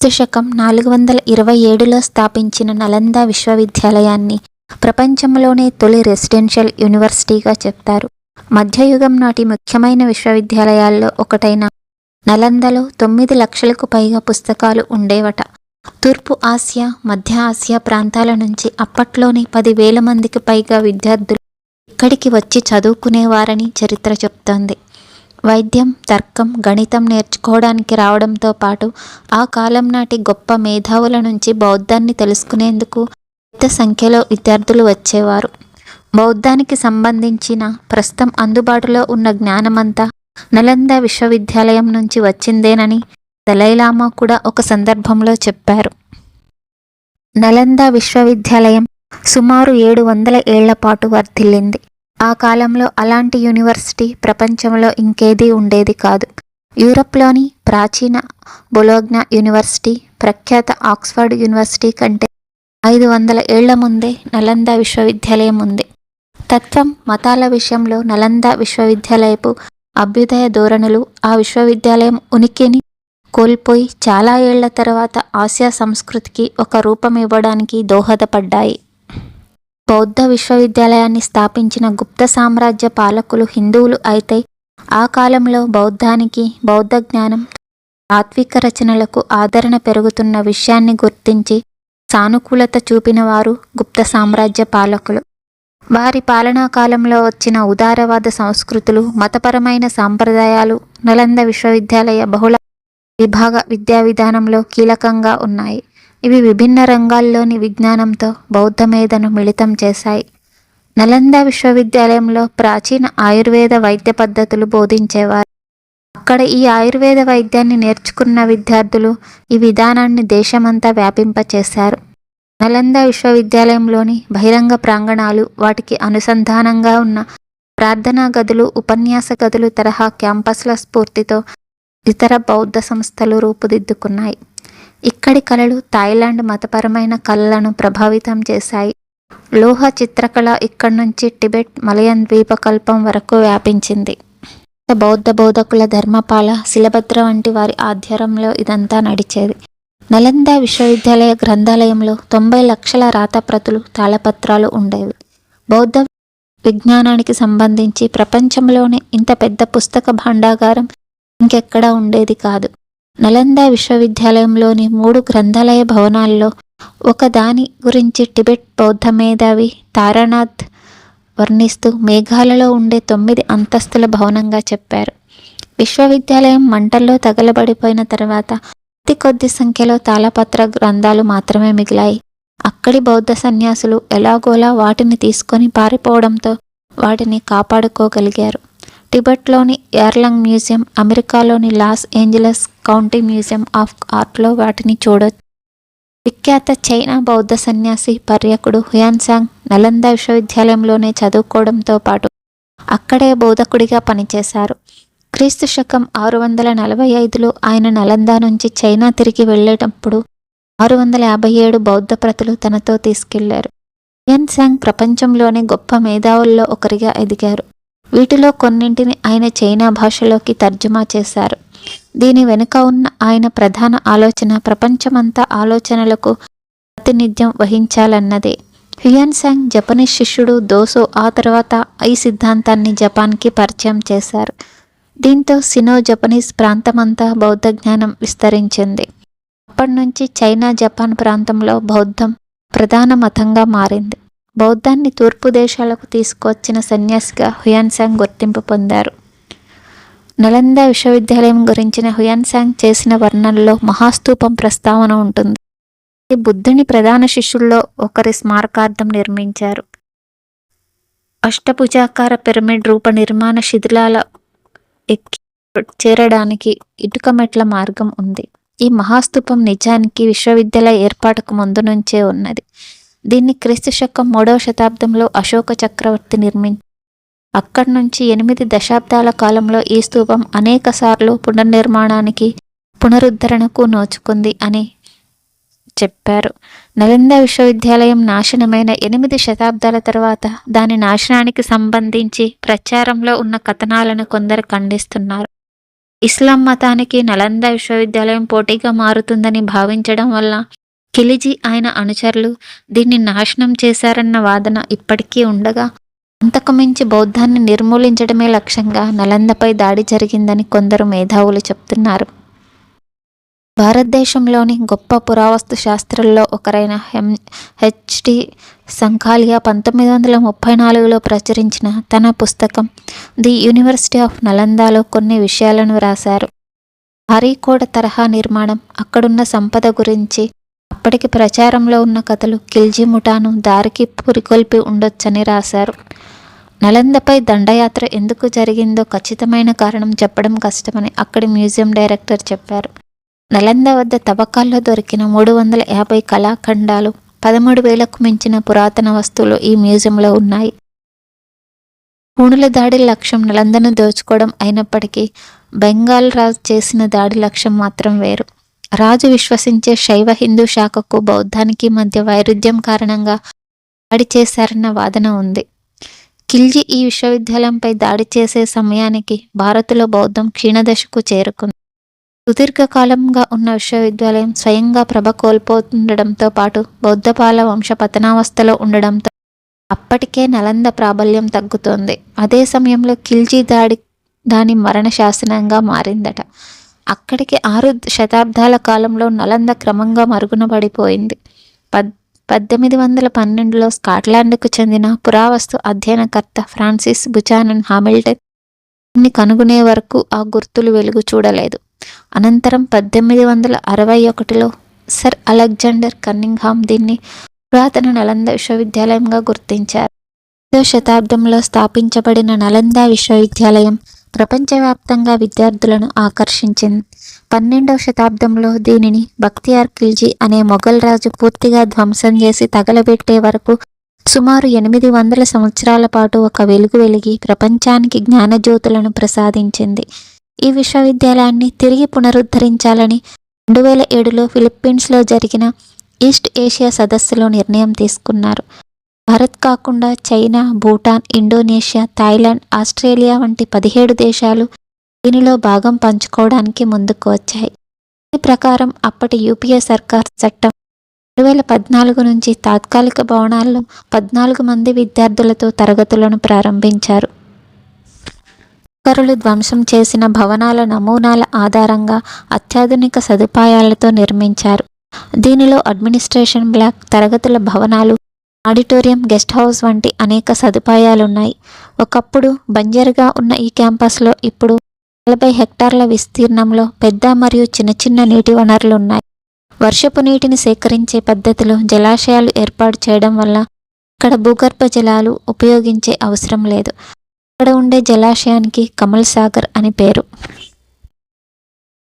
క్రీస్తు శకం నాలుగు వందల ఇరవై ఏడులో స్థాపించిన నలంద విశ్వవిద్యాలయాన్ని ప్రపంచంలోనే తొలి రెసిడెన్షియల్ యూనివర్సిటీగా చెప్తారు. మధ్యయుగం నాటి ముఖ్యమైన విశ్వవిద్యాలయాల్లో ఒకటైన నలందలో తొమ్మిది లక్షలకు పైగా పుస్తకాలు ఉండేవట. తూర్పు ఆసియా మధ్య ఆసియా ప్రాంతాల నుంచి అప్పట్లోనే పదివేల మందికి పైగా విద్యార్థులు ఇక్కడికి వచ్చి చదువుకునేవారని చరిత్ర చెప్తోంది. వైద్యం తర్కం గణితం నేర్చుకోవడానికి రావడంతో పాటు ఆ కాలం నాటి గొప్ప మేధావుల నుంచి బౌద్ధాన్ని తెలుసుకునేందుకు పెద్ద సంఖ్యలో విద్యార్థులు వచ్చేవారు. బౌద్ధానికి సంబంధించిన ప్రస్తుతం అందుబాటులో ఉన్న జ్ఞానమంతా నలంద విశ్వవిద్యాలయం నుంచి వచ్చిందేనని దలైలామా కూడా ఒక సందర్భంలో చెప్పారు. నలంద విశ్వవిద్యాలయం సుమారు ఏడు వందల ఏళ్ళ పాటు వర్ధిల్లింది. ఆ కాలంలో అలాంటి యూనివర్సిటీ ప్రపంచంలో ఇంకేదీ ఉండేది కాదు. యూరప్లోని ప్రాచీన బొలోగ్నా యూనివర్సిటీ ప్రఖ్యాత ఆక్స్ఫర్డ్ యూనివర్సిటీ కంటే ఐదు వందల ఏళ్ళ ముందే నలంద విశ్వవిద్యాలయం ఉంది. తత్వం మతాల విషయంలో నలంద విశ్వవిద్యాలయపు అభ్యుదయ ధోరణులు ఆ విశ్వవిద్యాలయం ఉనికిని కోల్పోయి చాలా ఏళ్ళ తర్వాత ఆసియా సంస్కృతికి ఒక రూపం ఇవ్వడానికి దోహదపడ్డాయి. బౌద్ధ విశ్వవిద్యాలయాన్ని స్థాపించిన గుప్త సామ్రాజ్య పాలకులు హిందువులు అయితే ఆ కాలంలో బౌద్ధానికి బౌద్ధ జ్ఞానం తాత్విక రచనలకు ఆదరణ పెరుగుతున్న విషయాన్ని గుర్తించి సానుకూలత చూపిన వారు గుప్త సామ్రాజ్య పాలకులు. వారి పాలనా కాలంలో వచ్చిన ఉదారవాద సంస్కృతులు మతపరమైన సాంప్రదాయాలు నలంద విశ్వవిద్యాలయ బహుళ విభాగ విద్యా విధానంలో కీలకంగా ఉన్నాయి. ఇవి విభిన్న రంగాల్లోని విజ్ఞానంతో బౌద్ధ మేధను మిళితం చేశాయి. నలంద విశ్వవిద్యాలయంలో ప్రాచీన ఆయుర్వేద వైద్య పద్ధతులు బోధించేవారు. అక్కడ ఈ ఆయుర్వేద వైద్యాన్ని నేర్చుకున్న విద్యార్థులు ఈ విధానాన్ని దేశమంతా వ్యాపింపచేశారు. నలంద విశ్వవిద్యాలయంలోని బహిరంగ ప్రాంగణాలు వాటికి అనుసంధానంగా ఉన్న ప్రార్థనా గదులు ఉపన్యాస గదులు తరహా క్యాంపస్ల స్ఫూర్తితో ఇతర బౌద్ధ సంస్థలు రూపుదిద్దుకున్నాయి. ఇక్కడి కళలు థాయిలాండ్ మతపరమైన కళలను ప్రభావితం చేశాయి. లోహ చిత్రకళ ఇక్కడి నుంచి టిబెట్ మలయన్ ద్వీపకల్పం వరకు వ్యాపించింది. బౌద్ధ బోధకుల ధర్మపాల శిలభద్ర వంటి వారి ఆధ్వర్యంలో ఇదంతా నడిచేది. నలంద విశ్వవిద్యాలయ గ్రంథాలయంలో తొంభై లక్షల రాతప్రతులు తాళపత్రాలు ఉండేవి. బౌద్ధ విజ్ఞానానికి సంబంధించి ప్రపంచంలోనే ఇంత పెద్ద పుస్తక భాండాగారం ఇంకెక్కడా ఉండేది కాదు. నలంద విశ్వవిద్యాలయంలోని మూడు గ్రంథాలయ భవనాల్లో ఒకదాని గురించి టిబెట్ బౌద్ధ మేధావి తారానాథ్ వర్ణిస్తూ మేఘాలలో ఉండే తొమ్మిది అంతస్తుల భవనంగా చెప్పారు. విశ్వవిద్యాలయం మంటల్లో తగలబడిపోయిన తర్వాత అతి కొద్ది సంఖ్యలో తాళపత్ర గ్రంథాలు మాత్రమే మిగిలాయి. అక్కడి బౌద్ధ సన్యాసులు ఎలాగోలా వాటిని తీసుకొని పారిపోవడంతో వాటిని కాపాడుకోగలిగారు. టిబెట్లోని ఎర్లంగ్ మ్యూజియం అమెరికాలోని Los Angeles County Museum of ఆర్ట్లో వాటిని చూడొచ్చు విఖ్యాత చైనా బౌద్ధ సన్యాసి పర్యకుడు హుయాన్సాంగ్ నలంద విశ్వవిద్యాలయంలోనే చదువుకోవడంతో పాటు అక్కడే బోధకుడిగా పనిచేశారు. క్రీస్తు శకం ఆరు వందల నలభై ఐదులో ఆయన నలంద నుంచి చైనా తిరిగి వెళ్ళేటప్పుడు ఆరు వందల యాభై ఏడు బౌద్ధ ప్రతులు తనతో తీసుకెళ్ళారు. హుయాన్సాంగ్ ప్రపంచంలోనే గొప్ప మేధావుల్లో ఒకరిగా ఎదిగారు. వీటిలో కొన్నింటిని ఆయన చైనా భాషలోకి తర్జుమా చేశారు. దీని వెనుక ఉన్న ఆయన ప్రధాన ఆలోచన ప్రపంచమంతా ఆలోచనలకు ప్రాతినిధ్యం వహించాలన్నదే. హ్యుయాన్సాంగ్ జపనీస్ శిష్యుడు దోసో ఆ తర్వాత ఈ సిద్ధాంతాన్ని జపాన్కి పరిచయం చేశారు. దీంతో సినో జపనీస్ ప్రాంతమంతా బౌద్ధ జ్ఞానం విస్తరించింది. అప్పటి నుంచి చైనా జపాన్ ప్రాంతంలో బౌద్ధం ప్రధాన మతంగా మారింది. బౌద్ధాన్ని తూర్పు దేశాలకు తీసుకువచ్చిన సన్యాసిగా హుయాన్సాంగ్ గుర్తింపు పొందారు. నలంద విశ్వవిద్యాలయం గురించిన హుయాన్సాంగ్ చేసిన వర్ణనలో మహాస్తూపం ప్రస్తావన ఉంటుంది. బుద్ధుని ప్రధాన శిష్యుల్లో ఒకరి స్మారకార్థం నిర్మించారు. అష్టభుజాకార పిరమిడ్ రూప నిర్మాణ శిథిలాల ఎక్కి చేరడానికి ఇటుక మెట్ల మార్గం ఉంది. ఈ మహాస్తూపం నిజానికి విశ్వవిద్యాలయ ఏర్పాటుకు ముందు నుంచే ఉన్నది. దీన్ని క్రీస్తు శకం మూడవ శతాబ్దంలో అశోక చక్రవర్తి నిర్మించారు అక్కడి నుంచి ఎనిమిది దశాబ్దాల కాలంలో ఈ స్తూపం అనేకసార్లు పునర్నిర్మాణానికి పునరుద్ధరణకు నోచుకుంది అని చెప్పారు. నలంద విశ్వవిద్యాలయం నాశనమైన ఎనిమిది శతాబ్దాల తర్వాత దాని నాశనానికి సంబంధించి ప్రచారంలో ఉన్న కథనాలను కొందరు ఖండిస్తున్నారు. ఇస్లాం మతానికి నలంద విశ్వవిద్యాలయం పోటీగా మారుతుందని భావించడం వల్ల ఖిలిజీ ఆయన అనుచరులు దీన్ని నాశనం చేశారన్న వాదన ఇప్పటికీ ఉండగా అంతకుమించి బౌద్ధాన్ని నిర్మూలించడమే లక్ష్యంగా నలందపై దాడి జరిగిందని కొందరు మేధావులు చెప్తున్నారు. భారతదేశంలోని గొప్ప పురావస్తు శాస్త్రంలో ఒకరైన హెం హెచ్డి సంఖాలియా పంతొమ్మిది వందల ముప్పై నాలుగులో ప్రచురించిన తన పుస్తకం ది యూనివర్సిటీ ఆఫ్ నలందాలో కొన్ని విషయాలను రాశారు. హరికోట తరహా నిర్మాణం అక్కడున్న సంపద గురించి అప్పటికి ప్రచారంలో ఉన్న కథలు కిల్జీ ముఠాను దారికి పురికొల్పి ఉండొచ్చని రాశారు. నలందపై దండయాత్ర ఎందుకు జరిగిందో ఖచ్చితమైన కారణం చెప్పడం కష్టమని అక్కడి మ్యూజియం డైరెక్టర్ చెప్పారు. నలంద వద్ద తవ్వకాల్లో దొరికిన మూడు వందల యాభై కళాఖండాలు పదమూడు వేలకు మించిన పురాతన వస్తువులు ఈ మ్యూజియంలో ఉన్నాయి. పూణుల దాడి లక్ష్యం నలందను దోచుకోవడం అయినప్పటికీ బెంగాల్ రాజు చేసిన దాడి లక్ష్యం మాత్రం వేరు. రాజు విశ్వసించే శైవ హిందూ శాఖకు బౌద్ధానికి మధ్య వైరుధ్యం కారణంగా దాడి చేశారన్న వాదన ఉంది. ఖిల్జీ ఈ విశ్వవిద్యాలయంపై దాడి చేసే సమయానికి భారత్లో బౌద్ధం క్షీణదశకు చేరుకుంది. సుదీర్ఘకాలంగా ఉన్న విశ్వవిద్యాలయం స్వయంగా ప్రభ కోల్పోతుండడంతో పాటు బౌద్ధపాల వంశ పతనావస్థలో ఉండడంతో అప్పటికే నలంద ప్రాబల్యం తగ్గుతోంది. అదే సమయంలో ఖిల్జీ దాడి దాని మరణ శాసనంగా మారిందట. అక్కడికి ఆరు శతాబ్దాల కాలంలో నలంద క్రమంగా మరుగున పడిపోయింది. పద్ పద్దెనిమిది వందల పన్నెండులో స్కాట్లాండ్కు చెందిన పురావస్తు అధ్యయనకర్త ఫ్రాన్సిస్ బుచానన్ హామిల్టన్ని కనుగొనే వరకు ఆ గుర్తులు వెలుగు చూడలేదు. అనంతరం పద్దెనిమిది వందల అరవై ఒకటిలో సర్ అలెగ్జాండర్ కన్నింగ్హామ్ దీన్ని పురాతన నలంద విశ్వవిద్యాలయంగా గుర్తించారు. ఐదో శతాబ్దంలో స్థాపించబడిన నలంద విశ్వవిద్యాలయం ప్రపంచవ్యాప్తంగా విద్యార్థులను ఆకర్షించింది. పన్నెండవ శతాబ్దంలో దీనిని బక్తియార్ ఖిల్జీ అనే మొఘల్ రాజు పూర్తిగా ధ్వంసం చేసి తగలబెట్టే వరకు సుమారు ఎనిమిది వందల సంవత్సరాల పాటు ఒక వెలుగు వెలిగి ప్రపంచానికి జ్ఞానజ్యోతులను ప్రసాదించింది. ఈ విశ్వవిద్యాలయాన్ని తిరిగి పునరుద్ధరించాలని రెండు వేల ఏడులో ఫిలిప్పీన్స్లో జరిగిన ఈస్ట్ ఏషియా సదస్సులో నిర్ణయం తీసుకున్నారు. భారత్ కాకుండా China Bhutan Indonesia Thailand Australia వంటి పదిహేడు దేశాలు దీనిలో భాగం పంచుకోవడానికి ముందుకు వచ్చాయి. దీని ప్రకారం అప్పటి యూపీఏ సర్కార్ చట్టం రెండు వేల పద్నాలుగు నుంచి తాత్కాలిక భవనాల్లో పద్నాలుగు మంది విద్యార్థులతో తరగతులను ప్రారంభించారు. కరులు ధ్వంసం చేసిన భవనాల నమూనాల ఆధారంగా అత్యాధునిక సదుపాయాలతో నిర్మించారు. దీనిలో అడ్మినిస్ట్రేషన్ బ్లాక్ తరగతుల భవనాలు ఆడిటోరియం గెస్ట్ హౌస్ వంటి అనేక సదుపాయాలున్నాయి. ఒకప్పుడు బంజరుగా ఉన్న ఈ క్యాంపస్లో ఇప్పుడు నలభై హెక్టార్ల విస్తీర్ణంలో పెద్ద మరియు చిన్న చిన్న నీటి వనరులు ఉన్నాయి వర్షపు నీటిని సేకరించే పద్ధతిలో జలాశయాలు ఏర్పాటు చేయడం వల్ల ఇక్కడ భూగర్భ జలాలు ఉపయోగించే అవసరం లేదు. ఇక్కడ ఉండే జలాశయానికి కమల్ సాగర్ అని పేరు.